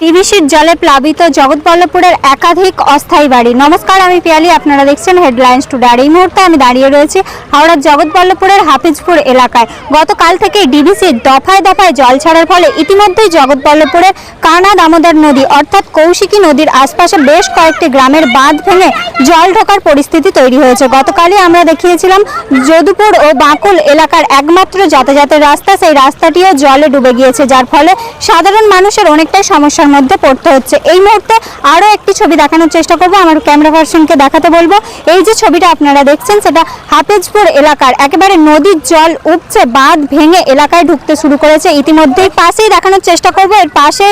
টিভিসির জলে প্লাবিত জগৎবল্লভপুরের একাধিক অস্থায়ী বাড়ি। নমস্কার, আমি পিয়ালি, আপনারা দেখছেন হেডলাইন্স টুডে আর এই মুহূর্তে আমি দাঁড়িয়ে রয়েছি হাওড়ার জগৎবল্লভপুরের হাফিজপুর এলাকায়। গতকাল থেকে ডিভিসির দফায় দফায় জল ছাড়ার ফলে ইতিমধ্যেই জগৎবল্লভপুরের কানা দামোদর নদী অর্থাৎ কৌশিকী নদীর আশপাশে বেশ কয়েকটি গ্রামের বাঁধ ভেঙে জল ঢোকার পরিস্থিতি তৈরি হয়েছে। গতকালই আমরা দেখিয়েছিলাম যদুপুর ও বাঁকুল এলাকার একমাত্র যাতায়াতের রাস্তা। সেই রাস্তাটিও জলে ডুবে গিয়েছে, যার ফলে সাধারণ মানুষের অনেকটাই সমস্যার মধ্যে পড়তে হচ্ছে। এই মুহূর্তে আরও একটি ছবি দেখানোর চেষ্টা করব। আমার ক্যামেরা পার্সনকে দেখাতে বলব। এই যে ছবিটা আপনারা দেখছেন, সেটা হাফেজপুর এলাকার একেবারে নদীর জল উপচে বাঁধ ভেঙে এলাকায় ঢুকতে শুরু করেছে। ইতিমধ্যেই পাশেই দেখানোর চেষ্টা করব। এর পাশে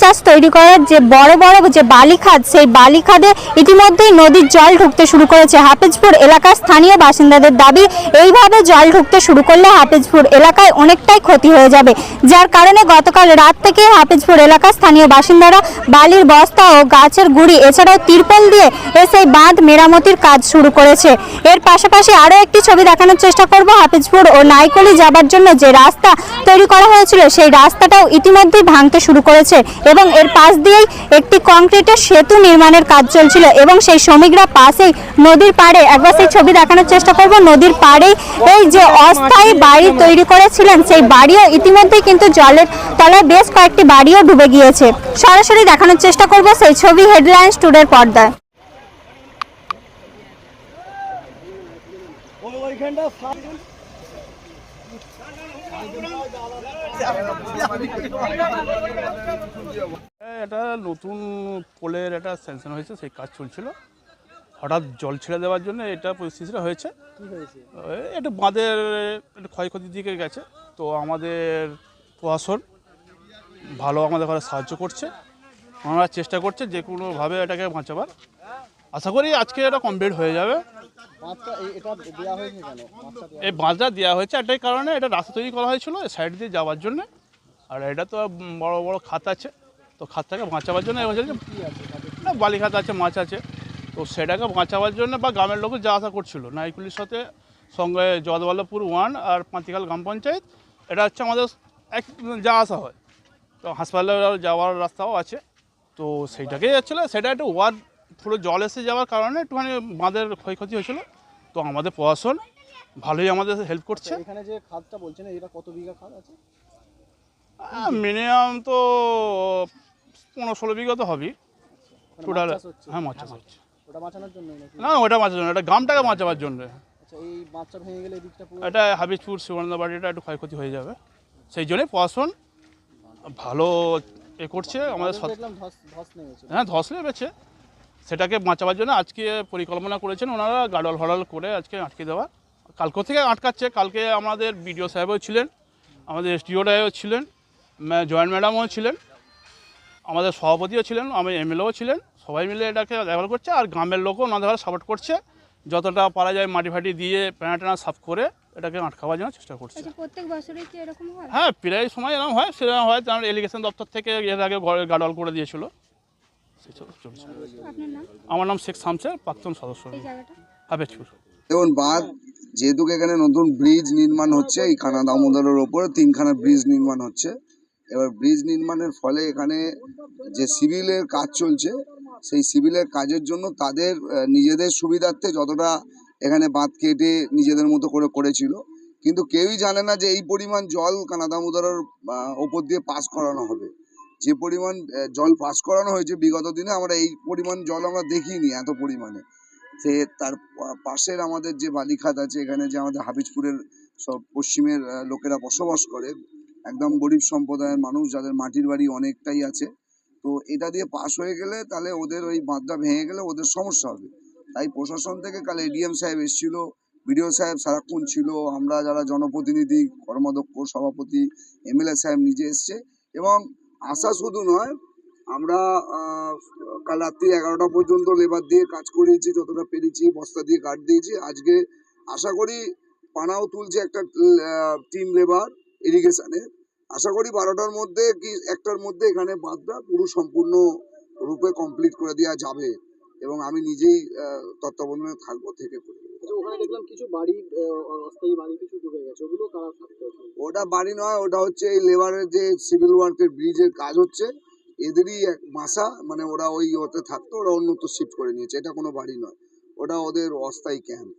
চাষ তৈরি করার যে বড় বড় যে বালিখাদ, সেই বালিখাদে ইতিমধ্যেই নদীর জল ঢুকতে শুরু করেছে। হাফেজপুর এলাকার স্থানীয় বাসিন্দাদের দাবি, এইভাবে জল ঢুকতে শুরু করলে হাফেজপুর এলাকায় অনেকটাই ক্ষতি হয়ে যাবে। যার কারণে গতকাল রাত থেকে হাফেজপুর এলাকার স্থানীয় বাসিন্দারা বালির বস্তা ও গাছের গুড়ি, এছাড়াও তিরপল দিয়ে এসে বাঁধ মেরামতির কাজ শুরু করেছে। এর পাশাপাশি আরও একটি ছবি দেখানোর চেষ্টা করব। হাফিজপুর ও নাইকলি যাবার জন্য যে রাস্তা তৈরি করা হয়েছিল, সেই রাস্তাটাও ইতিমধ্যেই ভাঙতে শুরু করেছে এবং এর পাশ দিয়েই একটি কংক্রিটের সেতু নির্মাণের কাজ চলছিল এবং সেই শ্রমিকরা পাশেই নদীর পাড়ে, একবার সেই ছবি দেখানোর চেষ্টা করব, নদীর পাড়েই এই যে অস্থায়ী বাড়ি তৈরি করেছিলেন, সেই বাড়িও ইতিমধ্যেই কিন্তু জলের তলায় বেশ কয়েকটি বাড়িও ডুবে গিয়েছে। সরাসরি দেখানোর চেষ্টা করব সেই ছবি হেডলাইন্স টুডের পর্দায়। এটা নতুন পোলের একটা স্যাংশন হয়েছে, সেই কাজ চলছিল। হঠাৎ জল ছেড়ে দেওয়ার জন্য এটা পরিস্থিতিটা হয়েছে। একটু বাঁধের একটু ক্ষয়ক্ষতির দিকে গেছে। তো আমাদের প্রশাসন ভালো আমাদের ঘরে সাহায্য করছে। ওনারা চেষ্টা করছে যে কোনোভাবে এটাকে বাঁচাবার। আশা করি আজকে এটা কমপ্লিট হয়ে যাবে। এই বাঁধটা দেওয়া হয়েছে একটাই কারণে এটা রাস্তা তৈরি করা হয়েছিল সাইড দিয়ে যাওয়ার জন্য। আর এটা তো বড় বড় খাত আছে তো খাতটাকে বাঁচাবার জন্য এবং যেটা- কি আছে না মাছ আছে। তো সেটাকে বাঁচাবার জন্য বা গ্রামের লোক যা আশা করছিল নাইকুলির সাথে সঙ্গে জগদবল্লভপুর ওয়ান আর পাঁতিখাল গ্রাম পঞ্চায়েত এটা হচ্ছে আমাদের এক যা আসা হয়। তো হাসপাতালে যাওয়ার রাস্তাও আছে। তো সেইটাকেই যাচ্ছিল সেটা একটু ওয়ার পুরো জল এসে যাওয়ার কারণে একটুখানি বাঁধের ক্ষয়ক্ষতি হয়েছিল। তো আমাদের প্রশাসন ভালোই আমাদের হেল্প করছে। এখানে যে খাদটা বলছেন এটা কত বিঘা খাদ আছে? মিনিমাম তো পনেরো ষোলো বিঘা তো হবেই। টোটাল হচ্ছে? হ্যাঁ মাছ চাষ হচ্ছে। ওটা বাঁচানোর জন্য না ওটা বাঁচার জন্য এটা গ্রামটাকে বাঁচাবার জন্য। আচ্ছা এই বাঁধটা ভেঙে গেলে এদিকটা পুরো এটা হাবিজপুর সুবর্ণবাড়িটা একটু ক্ষয়ক্ষতি হয়ে যাবে। সেই জন্যই প্রশাসন ভালো এ করছে আমাদের ধস নেমেছে। হ্যাঁ ধস লেগেছে সেটাকে বাঁচাবার জন্য আজকে পরিকল্পনা করেছেন ওনারা গাডল ফাডল করে আজকে আটকে দেওয়া। কালকে থেকে আটকাচ্ছে কালকে আমাদের বিডিও সাহেবও ছিলেন আমাদের এসডিও সাহেবও ছিলেন জয়েন্ট ম্যাডামও ছিলেন আমাদের সভাপতিও ছিলেন আমি এমএলএও ছিলেন সবাই মিলে এটাকে দেখভাল করছে আর গ্রামের লোকও ওনাদের সাপোর্ট করছে। যতটা পারা যায় মাটি ফাটি দিয়ে প্যানা টানা সাফ করে এটাকে আটকাবার জন্য চেষ্টা করছে। আচ্ছা প্রত্যেক বছরই কি এরকম হয়? হ্যাঁ প্রায় সময় এরকম হয় সেরকম হয় কারণ এলিগেশন দপ্তর থেকে এর আগে ঘরে গাডল করে দিয়েছিল। আমার নাম শেখ শামসের প্রাক্তন সদস্য। এই জায়গাটা? হাবেজপুর দেখুন বাঁধ যেহেতু এখানে নতুন ব্রিজ নির্মাণ হচ্ছে এই খানা দামোদরের ওপরে তিনখানা ব্রিজ নির্মাণ হচ্ছে। এবার ব্রিজ নির্মাণের ফলে এখানে যে সিভিলের কাজ চলছে সেই সিভিলের কাজের জন্য তাদের নিজেদের সুবিধার্থে যতটা এখানে বাঁধ কেটে নিজেদের মতো করে করেছিল। কিন্তু কেউই জানে না যে এই পরিমাণ জল কানা দামোদরের আহ, ওপর দিয়ে পাস করানো হবে। যে পরিমাণ জল পাস করানো হয়েছে বিগত দিনে আমরা এই পরিমাণ জল আমরা দেখিনি এত পরিমাণে। সে তার পাশের আমাদের যে বালিখাত আছে এখানে যে আমাদের হাফিজপুরের সব পশ্চিমের লোকেরা বসবাস করে একদম গরিব সম্প্রদায়ের মানুষ যাদের মাটির বাড়ি অনেকটাই আছে। তো এটা দিয়ে পাশ হয়ে গেলে তাহলে ওদের ওই বাঁধটা ভেঙে গেলে ওদের সমস্যা হবে। তাই প্রশাসন থেকে কাল এডিএম সাহেব এসেছিল বিডিও সাহেব সারাক্ষণ ছিল, আমরা যারা জনপ্রতিনিধি, কর্মাধ্যক্ষ, সভাপতি এমএলএ সাহেব নিজে এসছে এবং আশা শুধু নয়, আমরা কাল রাত্রি এগারোটা পর্যন্ত লেবার দিয়ে কাজ করিয়েছি, যতটা পেরেছি, বস্তা দিয়ে গার্ড দিয়েছি। আজকে আশা করি পানাও তুলছে একটা টিম লেবার ইরিগেশনে আশা করি বারোটার মধ্যে কি, একটার মধ্যে এখানে বাঁধটা পুরো সম্পূর্ণ রূপে কমপ্লিট করে দেওয়া যাবে। এবং আমি নিজেই তত্ত্বাবধানে থাকব থেকে আচ্ছা ওখানে দেখলাম কিছু বাড়ি অস্থায়ী বাড়ি কিছু ডুবে গেছে। ওগুলো কারা ওটা বাড়ি নয় ওটা হচ্ছে এই লেবারের যে সিভিল ওয়ার্কের ব্রিজের কাজ হচ্ছে এদেরই এক মাসা মানে ওরা ওই ওতে থাকতো ওরা অন্যত্র শিফট করে নিয়েছে। এটা কোনো বাড়ি নয় ওটা ওদের অস্থায়ী ক্যাম্প